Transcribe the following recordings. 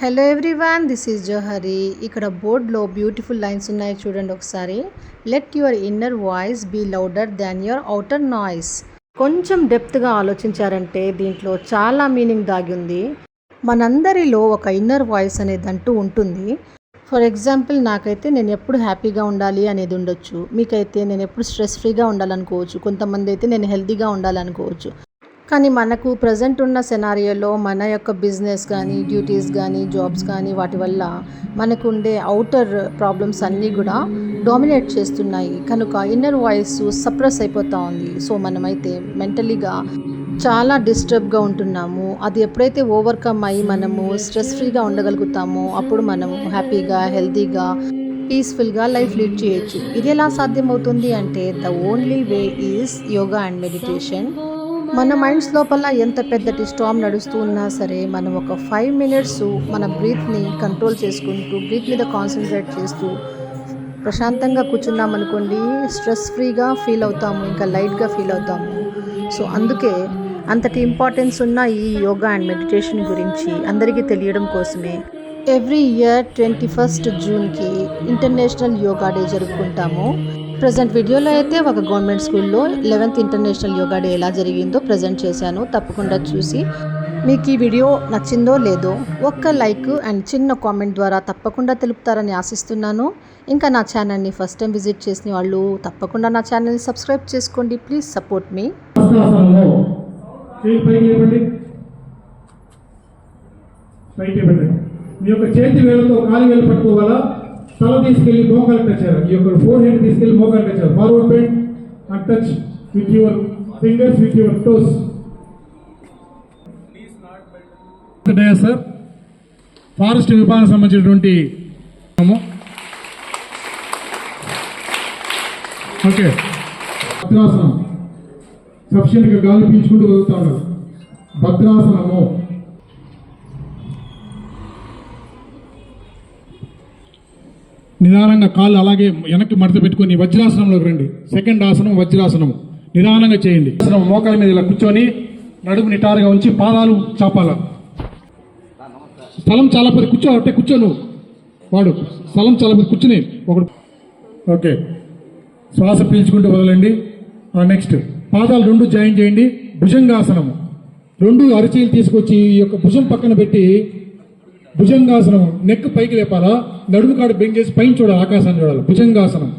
Hello everyone this is Johari ఇక్కడ బోర్డ్లో beautiful lines ఉన్నాయి చూడండి ఒకసారి. Let your inner voice be louder than your outer noise కొంచెం డెప్త్గా ఆలోచించారంటే దీంట్లో చాలా మీనింగ్ దాగి ఉంది. మనందరిలో ఒక ఇన్నర్ వాయిస్ అనేది అంటూ ఉంటుంది. ఫర్ ఎగ్జాంపుల్ నాకైతే నేను ఎప్పుడు హ్యాపీగా ఉండాలి అనేది ఉండొచ్చు. మీకైతే నేను ఎప్పుడు స్ట్రెస్ ఫ్రీగా ఉండాలనుకోవచ్చు. కొంతమంది అయితే నేను హెల్తీగా ఉండాలనుకోవచ్చు. కానీ మనకు ప్రజెంట్ ఉన్న సెనారియోలో మన యొక్క బిజినెస్ కానీ డ్యూటీస్ కానీ జాబ్స్ కానీ వాటి వల్ల మనకు ఉండే అవుటర్ ప్రాబ్లమ్స్ అన్నీ కూడా డామినేట్ చేస్తున్నాయి. కనుక ఇన్నర్ వాయిస్ సప్రెస్ అయిపోతూ ఉంది. సో మనమైతే మెంటలీగా చాలా డిస్టర్బ్గా ఉంటున్నాము. అది ఎప్పుడైతే ఓవర్కమ్ అయ్యి మనము స్ట్రెస్ ఫ్రీగా ఉండగలుగుతామో అప్పుడు మనము హ్యాపీగా హెల్తీగా పీస్ఫుల్గా లైఫ్ లీడ్ చేయొచ్చు. ఇది ఎలా సాధ్యమవుతుంది అంటే the only way is yoga and meditation మన మైండ్స్ లోపల ఎంత పెద్దటి స్టామ్ నడుస్తూ ఉన్నా సరే మనం ఒక ఫైవ్ మినిట్స్ మన బ్రీత్ని కంట్రోల్ చేసుకుంటూ బ్రీత్ మీద కాన్సన్ట్రేట్ చేస్తూ ప్రశాంతంగా కూర్చున్నాం అనుకోండి స్ట్రెస్ ఫ్రీగా ఫీల్ అవుతాము ఇంకా లైట్గా ఫీల్ అవుతాము. సో అందుకే అంతటి ఇంపార్టెన్స్ ఉన్న ఈ యోగా అండ్ మెడిటేషన్ గురించి అందరికీ తెలియడం కోసమే ఎవ్రీ ఇయర్ ట్వంటీ ఫస్ట్ జూన్కి ఇంటర్నేషనల్ యోగా డే జరుపుకుంటాము. ప్రజెంట్ వీడియోలో అయితే ఒక గవర్నమెంట్ స్కూల్లో లెవెన్త్ ఇంటర్నేషనల్ యోగా డే ఎలా జరిగిందో ప్రజెంట్ చేశాను. తప్పకుండా చూసి మీకు ఈ వీడియో నచ్చిందో లేదో ఒక్క లైక్ అండ్ చిన్న కామెంట్ ద్వారా తప్పకుండా తెలుపుతారని ఆశిస్తున్నాను. ఇంకా నా ఛానల్ని ఫస్ట్ టైం విజిట్ చేసిన వాళ్ళు తప్పకుండా నా ఛానల్ని సబ్స్క్రైబ్ చేసుకోండి. ప్లీజ్ సపోర్ట్ మీ మీ యొక్క చేతి వేలతో కాలి వేలు పట్టుకోవాలా తల తీసుకెళ్ళి మోకాలు టచ్ చేయాలి ఈ యొక్క ఫోర్ హెడ్ తీసుకెళ్ళి మోకాలు టచ్ చేయాలి forward bend and touch with your fingers with your toes sir forest విభాగం సంబంధించినటువంటి ఓకే భద్రాసనం సఫిషియెంట్గా గాలి పీల్చుకుంటూ వదులుతా ఉన్నారు భద్రాసనము నిదానంగా కాళ్ళు అలాగే వెనక్కి మడత పెట్టుకొని వజ్రాసనంలోకి రండి. సెకండ్ ఆసనం వజ్రాసనం. నిదానంగా చేయండి. ఆసనం మోకాల మీద ఇలా కూర్చొని నడుము నిటారుగా ఉంచి పాదాలు చాపాల. స్థలం చాలా పది కూర్చో అంటే కూర్చో నువ్వు. వాడు స్థలం చాలా పది కూర్చుని ఒకడు. ఓకే. శ్వాస పీల్చుకుంటూ వదలండి. నెక్స్ట్ పాదాలు రెండు జాయిన్ చేయండి. భుజంగాసనము రెండు అరిచేలు తీసుకొచ్చి ఈ యొక్క భుజం పక్కన పెట్టి భుజంగాసనం నెక్ పైకి లేపాలా? నడుము కాడు బెండ్ చేసి పైన చూడాలి ఆకాశాన్ని చూడాలి. భుజంగాసనం.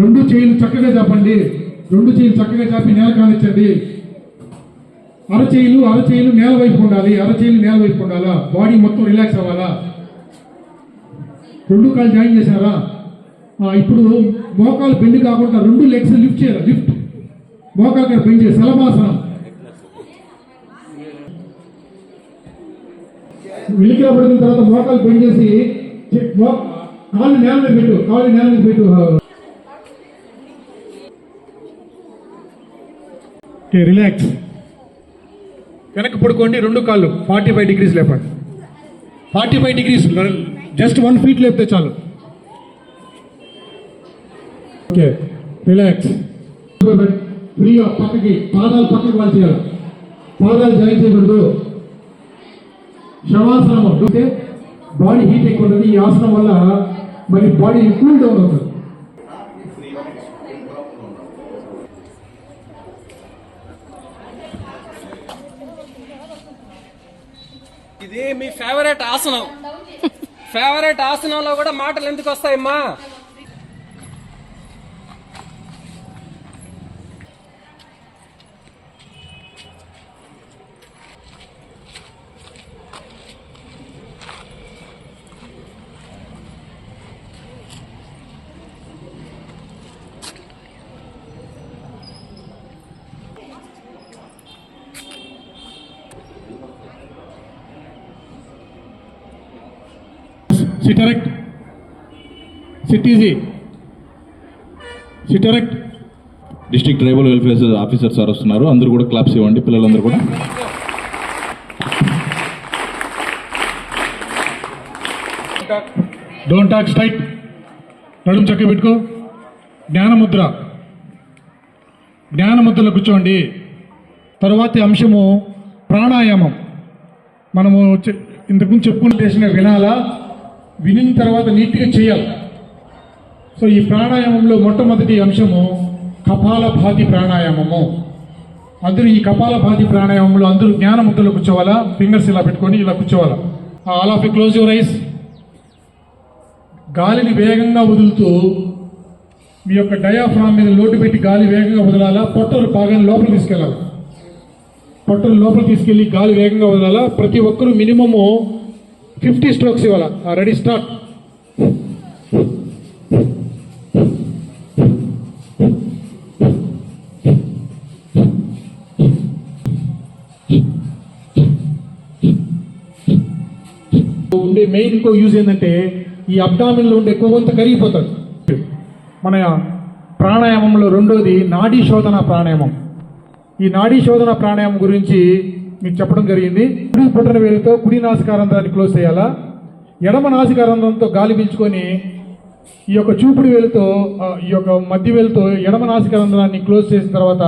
రెండు చేయిలు చక్కగా చాపండి. రెండు చేయిలు చక్కగా చాపి నేల కానిచ్చండి. అరచేయిలు అరచేయిలు నేల వైపు ఉండాలి. అరచేయిలు నేల వైపు ఉండాలా? బాడీ మొత్తం రిలాక్స్ అవ్వాలా? రెండు కాళ్ళు జాయిన్ చేశారా? ఇప్పుడు మోకాలు బెండ్ కాకుండా రెండు లెగ్స్ లిఫ్ట్ చేయాలి? లిఫ్ట్ మోకాలు పెంచే బెండ్ చేయాలి సలభాసనం విలికిల పడిన తర్వాత మోకాలు పెంచేసి చేసి కాళ్ళు నేల మీద పెట్టు కాళ్ళు నేల మీద పెట్టు రిలాక్స్ వెనక్కి పడుకోండి రెండు కాళ్ళు ఫార్టీ ఫైవ్ డిగ్రీస్ లేపండి forty five degrees just one feet లేపితే చాలు. ఓకే రిలాక్స్ ఫ్రీగా పక్కకి పాదాలు పక్కకి వాళ్ళు చేయాలి. పాదాలు జాయిన్ చేయకూడదు. శవాసనం అంటే బాడీ హీట్ ఎక్కువ ఉంటుంది. ఈ ఆసనం వల్ల మరి బాడీ కూల్ డౌన్ అవుతుంది. ఇది మీ ఫేవరెట్ ఆసనం. ఫేవరెట్ ఆసనంలో కూడా మాటలు ఎందుకు వస్తాయమ్మా? Sit erect sit easy sit erect district tribal welfare officer sir వస్తున్నారు. అందరూ కూడా క్లాప్స్ ఇవ్వండి పిల్లలందరూ కూడా. డోంట్ టాక్ స్ట్రైట్ నడుము చక్క పెట్టుకో. జ్ఞానముద్ర. జ్ఞానముద్రలో కూర్చోండి. తరువాతి అంశము ప్రాణాయామం. మనము ఇంతకుముందు చేసిన వినాలా? వినిన తర్వాత నీట్గా చేయాలి. సో ఈ ప్రాణాయామంలో మొట్టమొదటి అంశము కపాలభాతి ప్రాణాయామము. అందరూ ఈ కపాలభాతి ప్రాణాయామంలో అందరూ జ్ఞాన ముద్దలో కూర్చోవాలా? ఫింగర్స్ ఇలా పెట్టుకొని ఇలా కూర్చోవాలా? All of close your eyes గాలిని వేగంగా వదులుతూ మీ యొక్క డయాఫ్రామ్ మీద లోటు పెట్టి గాలి వేగంగా వదలాలా? పొట్టలు బాగా లోపల తీసుకెళ్ళాలి. పొట్టలు లోపల తీసుకెళ్ళి గాలి వేగంగా వదలాలా? ప్రతి ఒక్కరూ మినిమము ఫిఫ్టీ స్ట్రోక్స్ ఇవ్వాలా? Ready start. ఉండే మెయిన్ ఇంకో యూజ్ ఏంటంటే ఈ అబ్డామిన్లో ఉండే కొవ్వంత కరిగిపోతుంది మన ప్రాణాయామంలో రెండోది నాడీ శోధన ప్రాణాయామం. ఈ నాడీ శోధన ప్రాణాయామం గురించి మీకు చెప్పడం జరిగింది. కుడి పుట్టిన వేలితో కుడి నాసికారంధ్రాన్ని క్లోజ్ చేయాలా? ఎడమ నాసికారంధ్రంతో గాలి పీల్చుకొని ఈ యొక్క చూపుడు వేలుతో ఈ యొక్క మధ్య వేలుతో ఎడమ నాసికారంధ్రాన్ని క్లోజ్ చేసిన తర్వాత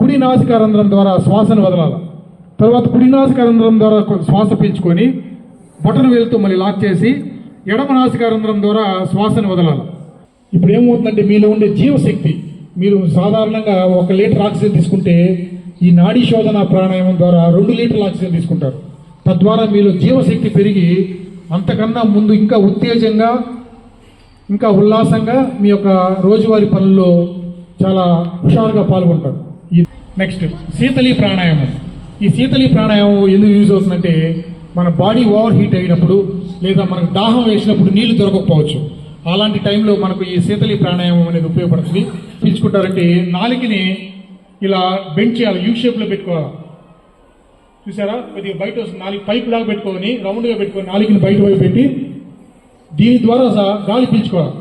కుడి నాసికారంధ్రం ద్వారా శ్వాసను వదలాలి? తర్వాత కుడి నాసికారంధ్రం ద్వారా శ్వాస పీల్చుకొని బొటన వేలుతో మళ్ళీ లాక్ చేసి ఎడమ నాసికారంధ్రం ద్వారా శ్వాసను వదలాలి? ఇప్పుడు ఏమవుతుందంటే మీలో ఉండే జీవశక్తి మీరు సాధారణంగా ఒక లీటర్ ఆక్సిజన్ తీసుకుంటే ఈ నాడీ శోధన ప్రాణాయామం ద్వారా రెండు లీటర్ల ఆక్సిజన్ తీసుకుంటారు. తద్వారా మీలో జీవశక్తి పెరిగి అంతకన్నా ముందు ఇంకా ఉత్తేజంగా ఇంకా ఉల్లాసంగా మీ యొక్క రోజువారీ పనుల్లో చాలా హుషారుగా పాల్గొంటారు. ఈ నెక్స్ట్ శీతలి ప్రాణాయామం. ఈ శీతలి ప్రాణాయామం ఎందుకు యూజ్ అవుతుందంటే మన బాడీ ఓవర్ హీట్ అయినప్పుడు లేదా మనకు దాహం వేసినప్పుడు నీళ్ళు దొరకకపోవచ్చు. అలాంటి టైంలో మనకు ఈ శీతలి ప్రాణాయామం అనేది ఉపయోగపడుతుంది. పీల్చుకుంటారంటే నాలికని ఇలా బెండ్ చేయాలి యూ షేప్లో పెట్టుకోవాలి. చూసారా? కొద్దిగా బయట వస్తుంది. నాలుగు పైప్ లాగా పెట్టుకొని రౌండ్గా పెట్టుకొని నాలుగుని బయట వైపు పెట్టి దీని ద్వారా గాలి పీల్చుకోవాలి.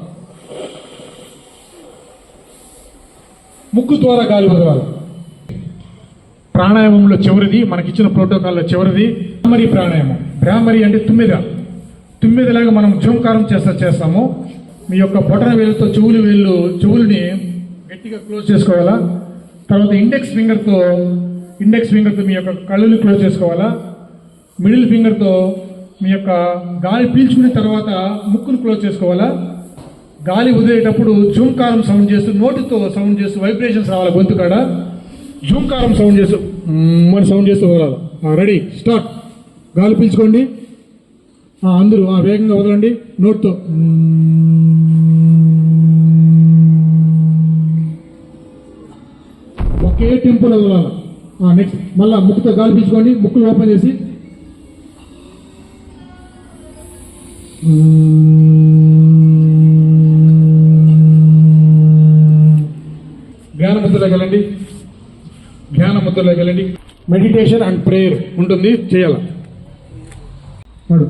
ముక్కు ద్వారా గాలి వదలాలి. ప్రాణాయామంలో చివరిది మనకిచ్చిన ప్రోటోకాల్లో చివరిది భ్రామరి ప్రాణాయామం. భ్రామరి అంటే తుమ్మిద. తుమ్మిదలాగా మనం జోంకారం చేస్తా చేస్తాము. మీ యొక్క బొటన వేలుతో చెవులు వేళ్ళు చెవుల్ని గట్టిగా క్లోజ్ చేసుకోవాలా? తర్వాత ఇండెక్స్ ఫింగర్తో ఇండెక్స్ ఫింగర్తో మీ యొక్క కళ్ళని క్లోజ్ చేసుకోవాలా? మిడిల్ ఫింగర్తో మీ యొక్క గాలి పీల్చుకున్న తర్వాత ముక్కును క్లోజ్ చేసుకోవాలా? గాలి వదిలేటప్పుడు జూంకారం సౌండ్ చేస్తూ నోటితో సౌండ్ చేస్తూ వైబ్రేషన్స్ రావాలి గొంతు కాడ? జూంకారం సౌండ్ చేస్తూ మ్మ్ సౌండ్ చేస్తూ వదలాలి. రెడీ స్టార్ట్ గాలి పీల్చుకోండి. అందరూ వేగంగా వదలండి. నోట్తో ఒకే టెంపుల్ వదలాలి నెక్స్ట్ మళ్ళా ముక్కుతో గాలి పీల్చుకోండి. ముక్కులు ఓపెన్ చేసి. జ్ఞాన ముద్రలోకి వెళ్ళండి. జ్ఞాన ముద్రలోకి వెళ్ళండి. మెడిటేషన్ అండ్ ప్రేయర్ ఉంటుంది. చేయాల వాడు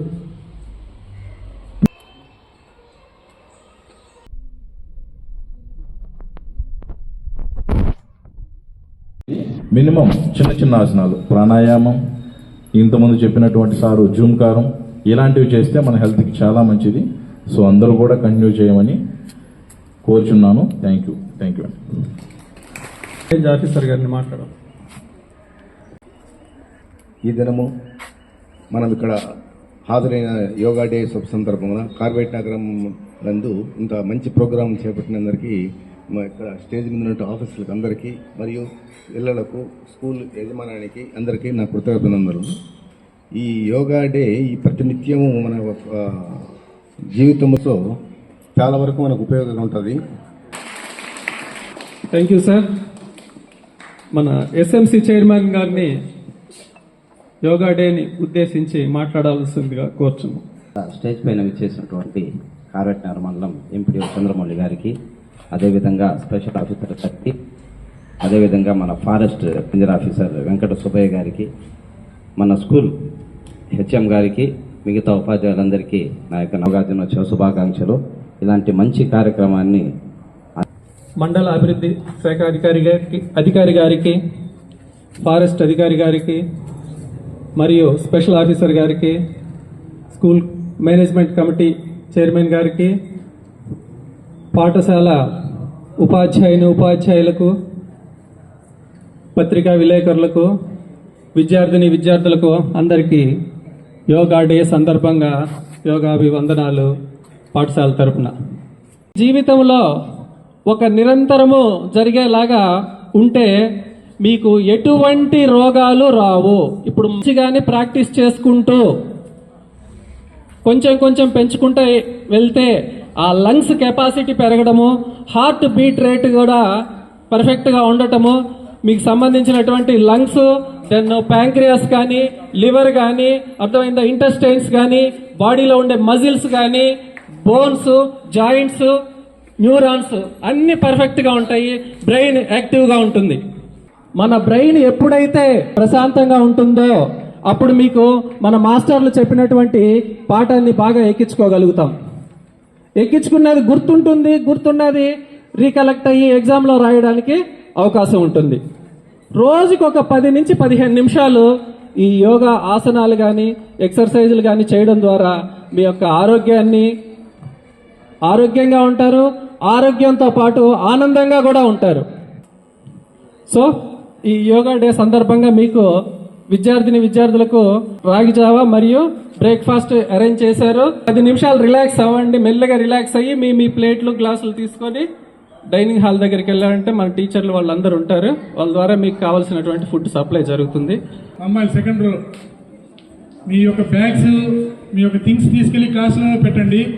మినిమం చిన్న చిన్న ఆసనాలు. ప్రాణాయామం ఇంతకుముందు చెప్పినటువంటి సారు జూమ్కారం ఇలాంటివి చేస్తే మన హెల్త్కి చాలా మంచిది. సో అందరూ కూడా కంటిన్యూ చేయమని కోరుచున్నాను. Thank you. Thank you. Range officer గారిని మాట్లాడాలి ఈ దినము మనం ఇక్కడ హాజరైన యోగా డే సందర్భంగా కార్వేట్ నగరం నందు ఇంత మంచి ప్రోగ్రాం చేపట్టినందరికీ మా ఇక్కడ స్టేజ్ మీద ఉన్న ఆఫీసులకు అందరికీ మరియు పిల్లలకు స్కూల్ యజమానానికి అందరికీ నా కృతజ్ఞతలు. ఈ యోగా డే ఈ ప్రతినిత్యము మన జీవితంతో చాలా వరకు మనకు ఉపయోగంగా ఉంటుంది. థ్యాంక్ యూ సార్ మన ఎస్ఎంసి చైర్మన్ గారిని యోగా డేని ఉద్దేశించి మాట్లాడాల్సిందిగా కోరుచున్నాం. స్టేజ్ పైన విచ్చేసినటువంటి కార్వెట్నగర్ మండలం ఎంపీ చంద్రమౌళి గారికి అదేవిధంగా స్పెషల్ ఆఫీసర్ గారికి అదేవిధంగా మన forest ranger officer Venkata Subbaiah గారికి మన స్కూల్ హెచ్ఎం గారికి మిగతా ఉపాధ్యాయులందరికీ నా యొక్క నవగాదినోత్సవ శుభాకాంక్షలు. ఇలాంటి మంచి కార్యక్రమాన్ని మండల అభివృద్ధి శాఖ అధికారి గారికి అధికారి గారికి ఫారెస్ట్ అధికారి గారికి మరియు స్పెషల్ ఆఫీసర్ గారికి స్కూల్ మేనేజ్మెంట్ కమిటీ చైర్మన్ గారికి పాఠశాల ఉపాధ్యాయుని ఉపాధ్యాయులకు పత్రికా విలేకరులకు విద్యార్థిని విద్యార్థులకు అందరికీ యోగా డే సందర్భంగా యోగాభివందనాలు పాఠశాల తరఫున జీవితంలో ఒక నిరంతరము జరిగేలాగా ఉంటే మీకు ఎటువంటి రోగాలు రావు. ఇప్పుడు మంచిగానే ప్రాక్టీస్ చేసుకుంటూ కొంచెం కొంచెం పెంచుకుంటూ వెళ్తే ఆ లంగ్స్ కెపాసిటీ పెరగడము హార్ట్ బీట్ రేట్ కూడా పర్ఫెక్ట్గా ఉండటము మీకు సంబంధించినటువంటి లంగ్స్ దెన్ ప్యాంక్రియాస్ కానీ లివర్ కానీ అర్థమైందా? ఇంటెస్టైన్స్ కానీ బాడీలో ఉండే మజిల్స్ కానీ బోన్స్ జాయింట్స్ న్యూరాన్స్ అన్ని పర్ఫెక్ట్గా ఉంటాయి బ్రెయిన్ యాక్టివ్గా ఉంటుంది. మన బ్రెయిన్ ఎప్పుడైతే ప్రశాంతంగా ఉంటుందో అప్పుడు మీకు మన మాస్టర్లు చెప్పినటువంటి పాఠాన్ని బాగా ఎక్కించుకోగలుగుతాం. ఎక్కించుకున్నది గుర్తుంటుంది గుర్తున్నది రీకలెక్ట్ అయ్యి ఎగ్జామ్లో రాయడానికి అవకాశం ఉంటుంది. రోజుకు ఒక పది నుంచి పదిహేను నిమిషాలు ఈ యోగా ఆసనాలు కానీ ఎక్సర్సైజులు కానీ చేయడం ద్వారా మీ యొక్క ఆరోగ్యాన్ని ఆరోగ్యంగా ఉంటారు ఆరోగ్యంతో పాటు ఆనందంగా కూడా ఉంటారు. సో ఈ యోగా డే సందర్భంగా మీకు విద్యార్థిని విద్యార్థులకు రాగి జావా మరియు బ్రేక్ఫాస్ట్ అరేంజ్ చేశారు. పది నిమిషాలు రిలాక్స్ అవ్వండి. మెల్లగా రిలాక్స్ అయ్యి మీ మీ ప్లేట్లు గ్లాసులు తీసుకొని డైనింగ్ హాల్ దగ్గరికి వెళ్ళాలంటే మన టీచర్లు వాళ్ళందరూ ఉంటారు. వాళ్ళ ద్వారా మీకు కావాల్సినటువంటి ఫుడ్ సప్లై జరుగుతుంది. అమ్మాయిలు సెకండ్ రో. మీ యొక్క బ్యాగ్స్ మీ యొక్క థింగ్స్ తీసుకెళ్ళి క్లాసులో పెట్టండి.